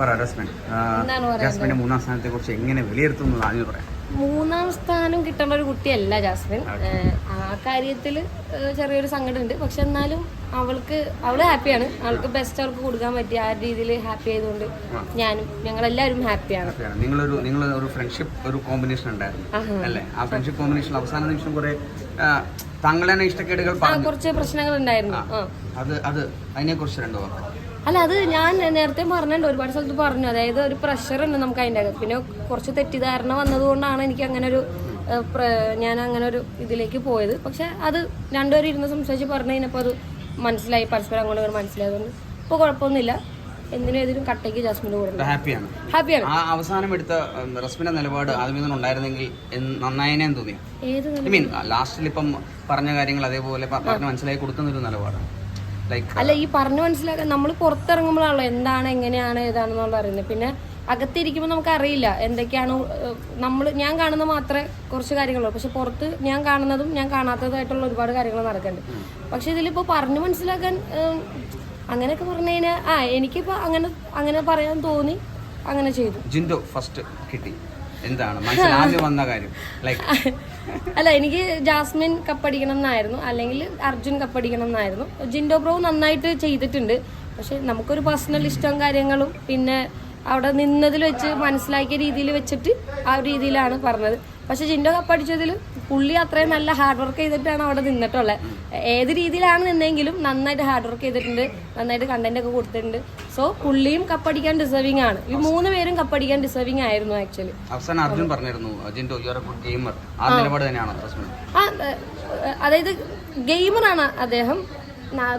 പറ ജാസ്മിന്റെ മൂന്നാം സ്ഥാനത്തെ കുറിച്ച് എങ്ങനെ വിലയിരുത്തുന്നു ആദ്യം പറയാം. മൂന്നാം സ്ഥാനം കിട്ടേണ്ട ഒരു കുട്ടിയല്ല ജാസ്മിൻ. ആ കാര്യത്തിൽ ചെറിയൊരു സങ്കടമുണ്ട്. പക്ഷെ എന്നാലും അവൾക്ക് അവൾ ഹാപ്പിയാണ്. അവൾക്ക് ബെസ്റ്റ് അവൾക്ക് കൊടുക്കാൻ പറ്റി. ആ രീതിയിൽ ഹാപ്പി ആയതുകൊണ്ട് ഞാനും ഞങ്ങളെല്ലാവരും ഹാപ്പിയാണ്. നിങ്ങളൊരു നിങ്ങൾ ഒരു ഫ്രണ്ട്ഷിപ്പ് ഒരു കോമ്പിനേഷൻ ഉണ്ടായിരുന്നു. അല്ലേ? ആ ഫ്രണ്ട്ഷിപ്പ് കോമ്പിനേഷൻ അവസാന നിമിഷം കുറെ തന്നെ ഇഷ്ടക്കേടുകൾ കുറച്ച് പ്രശ്നങ്ങൾ ഉണ്ടായിരുന്നു അത് അത് അതിനെ കുറിച്ച് രണ്ടു അല്ല അത് ഞാൻ നേരത്തെ പറഞ്ഞിട്ടുണ്ട് ഒരുപാട് സ്ഥലത്ത് പറഞ്ഞു. അതായത് ഒരു പ്രഷർ ഉണ്ട് നമുക്ക് അതിന്റെ അകത്ത്. പിന്നെ കുറച്ച് തെറ്റിദ്ധാരണ വന്നതുകൊണ്ടാണ് എനിക്ക് അങ്ങനെ ഒരു ഞാൻ അങ്ങനെ ഒരു ഇതിലേക്ക് പോയത്. പക്ഷെ അത് രണ്ടുപേരും ഇരുന്ന് സംസാരിച്ച് പറഞ്ഞു കഴിഞ്ഞപ്പോൾ അത് മനസ്സിലായി പരസ്പരം അങ്ങോട്ട് ഇങ്ങോട്ട് മനസ്സിലായതുകൊണ്ട് ഇപ്പോൾ കുഴപ്പമൊന്നുമില്ല. എന്തിനും ഏതിനും കട്ടയ്ക്ക് ജാസ്മിന്റെ കൂടെ ഹാപ്പിയാണ്. ഹാപ്പിയാണ്. ആ അവസാനം എടുത്ത റസ്മിന്റെ നിലപാട് ആദ്യമേ തന്നെ ഉണ്ടായിരുന്നെങ്കിൽ എന്ന് നന്നായതിനെ തോന്നി ഏത് ഐ മീൻ ലാസ്റ്റിൽ ഇപ്പം പറഞ്ഞ കാര്യങ്ങൾ അതേപോലെ പറഞ്ഞ് മനസ്സിലാക്കി കൊടുക്കുന്ന ഒരു നിലപാടാണ്. അല്ല ഈ പറഞ്ഞു മനസ്സിലാക്കാൻ നമ്മൾ പുറത്തിറങ്ങുമ്പോഴാണല്ലോ എന്താണ് എങ്ങനെയാണ് ഏതാണെന്നുള്ള അറിയുന്നത് പിന്നെ അകത്തിരിക്കുമ്പോൾ നമുക്ക് അറിയില്ല എന്തൊക്കെയാണ് നമ്മൾ ഞാൻ കാണുന്ന മാത്രമേ കുറച്ച് കാര്യങ്ങളുള്ളൂ. പക്ഷെ പുറത്ത് ഞാൻ കാണുന്നതും ഞാൻ കാണാത്തതായിട്ടുള്ള ഒരുപാട് കാര്യങ്ങൾ നടക്കുന്നുണ്ട്. പക്ഷെ ഇതിലിപ്പോൾ പറഞ്ഞു മനസ്സിലാക്കാൻ അങ്ങനെയൊക്കെ പറഞ്ഞു കഴിഞ്ഞാൽ ആ എനിക്കിപ്പോൾ അങ്ങനെ അങ്ങനെ പറയാൻ തോന്നി അങ്ങനെ ചെയ്തു. ജിൻഡോ ഫസ്റ്റ് കിട്ടി. എന്താണ്? വന്ന കാര്യം. അല്ല എനിക്ക് ജാസ്മിൻ കപ്പടിക്കണം എന്നായിരുന്നു. അല്ലെങ്കിൽ അർജുൻ കപ്പടിക്കണം എന്നായിരുന്നു. ജിൻഡോ ബ്രോ നന്നായിട്ട് ചെയ്തിട്ടുണ്ട്. പക്ഷെ നമുക്കൊരു പേഴ്സണൽ ഇഷ്ടവും കാര്യങ്ങളും പിന്നെ അവിടെ നിന്നതിൽ വെച്ച് മനസ്സിലാക്കിയ രീതിയിൽ വെച്ചിട്ട് ആ ഒരു രീതിയിലാണ് പറഞ്ഞത്. പക്ഷെ ജിൻഡോ കപ്പടിച്ചതിൽ പുള്ളി അത്രയും നല്ല ഹാർഡ് വർക്ക് ചെയ്തിട്ടാണ് അവിടെ നിന്നിട്ടുള്ളത്. ഏത് രീതിയിലാണ് നിന്നെങ്കിലും നന്നായിട്ട് ഹാർഡ് വർക്ക് ചെയ്തിട്ടുണ്ട് നന്നായിട്ട് കണ്ടന്റ് ഒക്കെ കൊടുത്തിട്ടുണ്ട്. സോ പുള്ളിയും കപ്പടിക്കാൻ ഡിസേർവിംഗ് ആണ്. ഈ മൂന്ന് പേരും കപ്പടിക്കാൻ ഡിസേർവിംഗ് ആയിരുന്നു ആക്ച്വലി അവസാനം അർജുൻ പറഞ്ഞിരുന്നു ജിൻഡോ യു ആർ എ ഗെയിമർ ആ നിലപാട് തന്നെയാണ് അതായത് ഗെയിമറാണ് അദ്ദേഹം.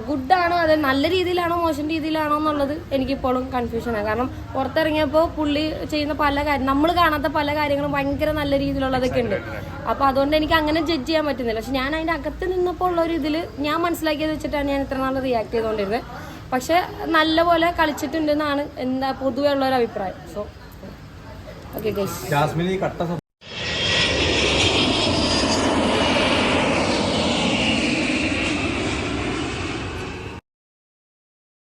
ഗുഡാണോ. അതെ നല്ല രീതിയിലാണോ മോശം രീതിയിലാണോ എന്നുള്ളത് എനിക്കിപ്പോഴും കൺഫ്യൂഷനാണ് കാരണം പുറത്തിറങ്ങിയപ്പോൾ പുള്ളി ചെയ്യുന്ന പല കാര്യം നമ്മൾ കാണാത്ത പല കാര്യങ്ങളും ഭയങ്കര നല്ല രീതിയിലുള്ളതൊക്കെ ഉണ്ട്. അപ്പോൾ അതുകൊണ്ട് എനിക്ക് അങ്ങനെ ജഡ്ജ് ചെയ്യാൻ പറ്റുന്നില്ല. പക്ഷെ ഞാൻ അതിന്റെ അകത്ത് നിന്നപ്പോൾ ഉള്ള ഒരു ഇതിൽ ഞാൻ മനസ്സിലാക്കിയത് വെച്ചിട്ടാണ് ഞാൻ ഇത്ര നാൾ റിയാക്ട് ചെയ്തുകൊണ്ടിരുന്നത് പക്ഷെ നല്ലപോലെ കളിച്ചിട്ടുണ്ടെന്നാണ് എന്താ പൊതുവെ ഉള്ള ഒരു അഭിപ്രായം. So okay guys